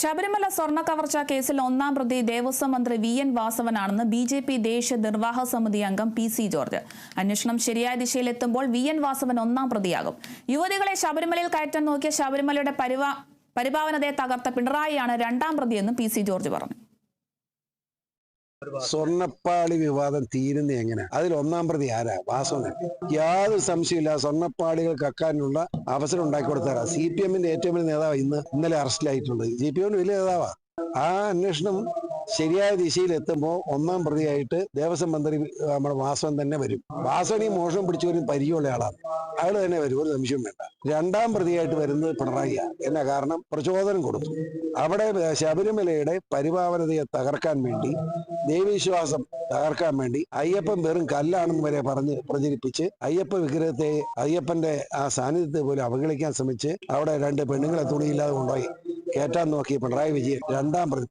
ശബരിമല സ്വർണ കവർച്ചാ കേസിൽ ഒന്നാം പ്രതി ദേവസ്വം മന്ത്രി വി എൻ വാസവനാണെന്ന് ബി ജെ പി ദേശീയ നിർവാഹ സമിതി അംഗം പി സി ജോർജ്. അന്വേഷണം ശരിയായ ദിശയിലെത്തുമ്പോൾ വി എൻ വാസവൻ ഒന്നാം പ്രതിയാകും. യുവതികളെ ശബരിമലയിൽ കയറ്റാൻ നോക്കിയ ശബരിമലയുടെ പരിപാവനതയെ തകർത്ത പിണറായിയാണ് രണ്ടാം പ്രതിയെന്ന് പി സി ജോർജ് പറഞ്ഞു. സ്വർണപ്പാളി വിവാദം തീരുന്ന എങ്ങനെ? അതിൽ ഒന്നാം പ്രതി ആരാ? വാസവൻ യാതൊരു സംശയമില്ല സ്വർണപ്പാളികൾ കക്കാനുള്ള അവസരം ഉണ്ടാക്കി കൊടുത്താറാ സി പി എമ്മിന്റെ ഏറ്റവും വലിയ നേതാവ് ഇന്ന് ഇന്നലെ അറസ്റ്റിലായിട്ടുണ്ട്. സി പി എമ്മിന് വലിയ നേതാവാ. ആ അന്വേഷണം ശരിയായ ദിശയിൽ എത്തുമ്പോൾ ഒന്നാം പ്രതിയായിട്ട് ദേവസ്വം മന്ത്രി നമ്മുടെ വാസവൻ തന്നെ വരും. വാസവൻ ഈ മോഷണം പിടിച്ചവരും പരിചയമുള്ള ആളാണ്. അയാൾ തന്നെ വരും ഒരു സംശയം വേണ്ട. രണ്ടാം പ്രതിയായിട്ട് വരുന്നത് പിണറായി എന്നാ കാരണം? പ്രചോദനം കൊടുത്തു. അവിടെ ശബരിമലയുടെ പരിപാവനതയെ തകർക്കാൻ വേണ്ടി ദൈവവിശ്വാസം തകർക്കാൻ വേണ്ടി അയ്യപ്പൻ വെറും കല്ലാണെന്ന് വരെ പറഞ്ഞ് പ്രചരിപ്പിച്ച് അയ്യപ്പ വിഗ്രഹത്തെ അയ്യപ്പന്റെ ആ സാന്നിധ്യത്തെ പോലും അവഗണിക്കാൻ ശ്രമിച്ച് അവിടെ രണ്ട് പെണ്ണുങ്ങളെ തുണിയില്ലാതെ കൊണ്ടുപോയി. കയറ്റാൻ നോക്കി പിണറായി വിജയൻ രണ്ടാം പ്രതി